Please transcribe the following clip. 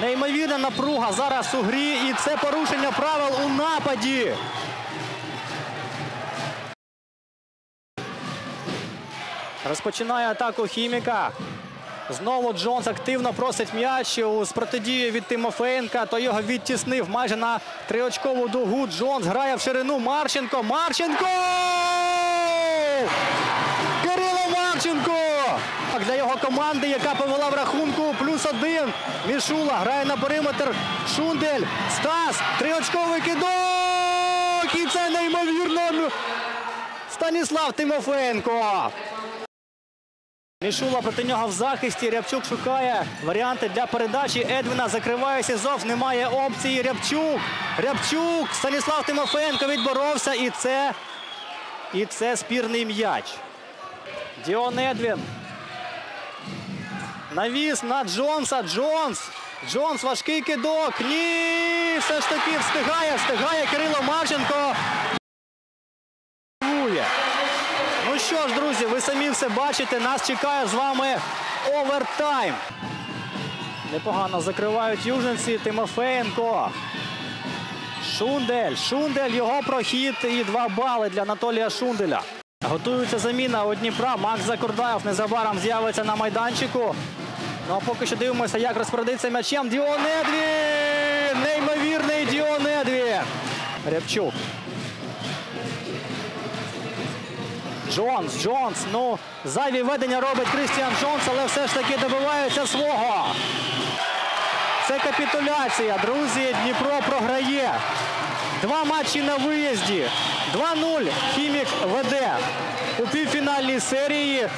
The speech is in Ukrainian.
Неймовірна напруга зараз у грі, і це порушення правил у нападі. Розпочинає атаку хіміка. Знову Джонс активно просить м'яч з протидією від Тимофеєнка. То його відтіснив майже на триочкову дугу. Джонс грає в ширину. Марченко. Марченко! Кирило Марченко! Так, Для його команди, яка повела в рахунку плюс один. Мішула грає на периметр. Шундель. Стас. Триочковий кидок! І це неймовірно. Станіслав Тимофенко. Мішула проти нього в захисті. Рябчук шукає варіанти для передачі. Едвіна закриває Сізов. Немає опції. Рябчук. Рябчук. Станіслав Тимофенко відборовся. І це, і це спірний м'яч. Діон Едвін. Навіс на Джонса. Джонс. Джонс важкий кидок. Ні. Все ж таки встигає. Встигає Кирило Марченко. Ну що ж, друзі, ви самі все бачите. Нас чекає з вами овертайм. Непогано закривають юженці. Тимофеєнко. Шундель. Шундель. Його прохід і два бали для Анатолія Шунделя. Готується заміна у Дніпра. Макс Закурдаєв незабаром з'явиться на майданчику. Ну а поки що дивимося, як розпорядиться м'ячем. Діон Едвін! Неймовірний Діон Едвін! Рябчук. Джонс, Джонс. Ну, зайві ведення робить Крістіан Джонс, але все ж таки добивається свого. Це капітуляція, друзі. Дніпро програє. Два матчі на виїзді. 2-0. Хімік веде серії.